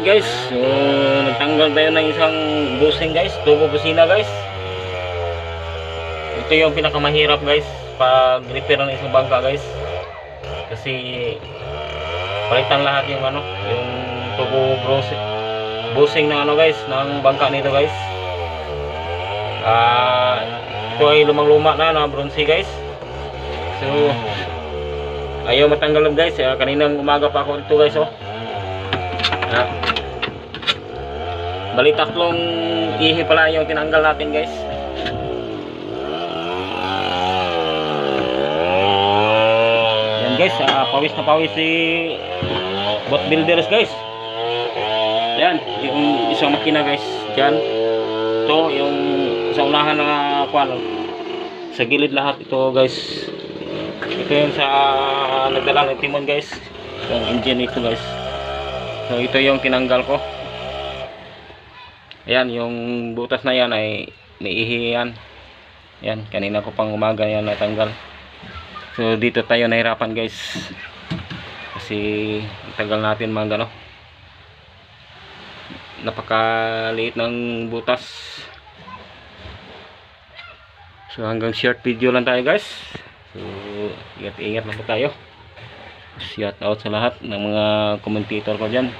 Ayan guys, so nagtanggal tayo ng isang busing guys, tubo busina guys. Ito yung pinakamahirap guys, pag repair ng isang bangka guys. Kasi palitan lahat yung ano, yung tubo busing, busing ng ano guys, ng bangka nito guys. Ah, ito ay lumang-luma na na bronze guys. So ayaw matanggal guys, eh, kaninang umaga pa ako dito guys oh. Ah. Bali tatlong ihi pala yung tinanggal natin guys. Yan guys, ah, pawis na pawis si bot builders guys. Yan, yung isang makina guys. Diyan. Ito, yung sa unahan na kwan. Sa gilid lahat ito guys. Ito yung sa nagdala ng timon guys. Yung engine ito guys. So ito yung tinanggal ko. Ayan, yung butas na yan ay naihi yan. Yan, kanina ko pang umaga yan natanggal. So dito tayo nahirapan guys. Kasi tagal natin mag ano. Napakaliit ng butas. So hanggang short video lang tayo guys. So ingat-ingat lang po tayo. Shout out sa lahat ng mga commentator ko dyan.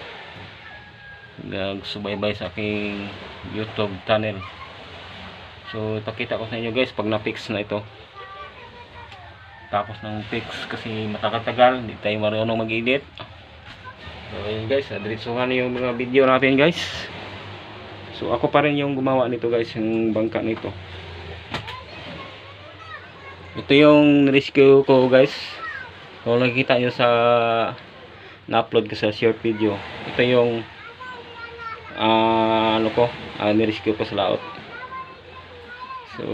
Nagsubaybay sa aking YouTube channel. So ipakita ko sa inyo guys pag na-fix na ito. Tapos ng fix kasi matagal-tagal, hindi tayo marunong mag-edit. So ayun guys, adiretsuhan yung mga video natin guys. So ako pa rin yung gumawa nito guys, yung bangka nito. Ito yung rescue ko guys. Kung nakikita nyo sa na-upload ko sa short video. Ito yung ah, ano ko, uh, nirescue ko sa laot. So,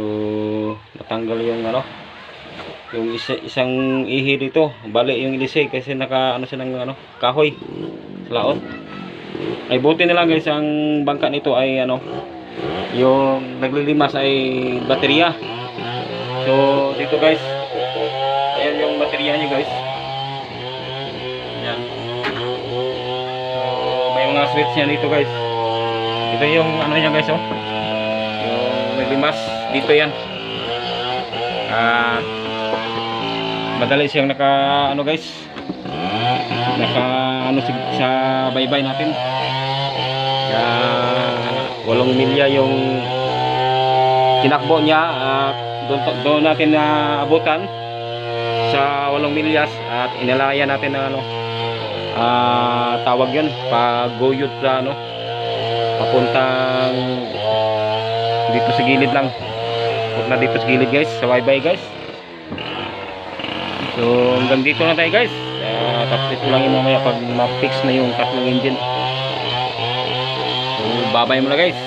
natanggal yung ano, yung isa, isang ihi dito. Bali yung ilisay kasi naka ano siya ng ano, kahoy sa laot. Ay buti nila guys, ang bangka nito ay ano, yung naglilimas ay baterya. So, dito guys, ayan yung baterya niya guys. Ayan. So, may mga switch yan dito guys. Ito yung ano niya guys oh. Yung naglimas, dito yan. Ah, madali siyang naka ano guys. Naka ano sa, baybay natin. Kaya walong milya yung tinakbo niya at doon, doon natin na abutan sa walong milyas at inalaya natin na ano ah tawag yun paguyot sa ano papuntang dito sa gilid lang. Na dito sa gilid guys. Sa bye guys. So hanggang dito na tayo guys. Uh, tapos ito lang yung mamaya pag ma-fix na yung tatlong engine. So babay muna guys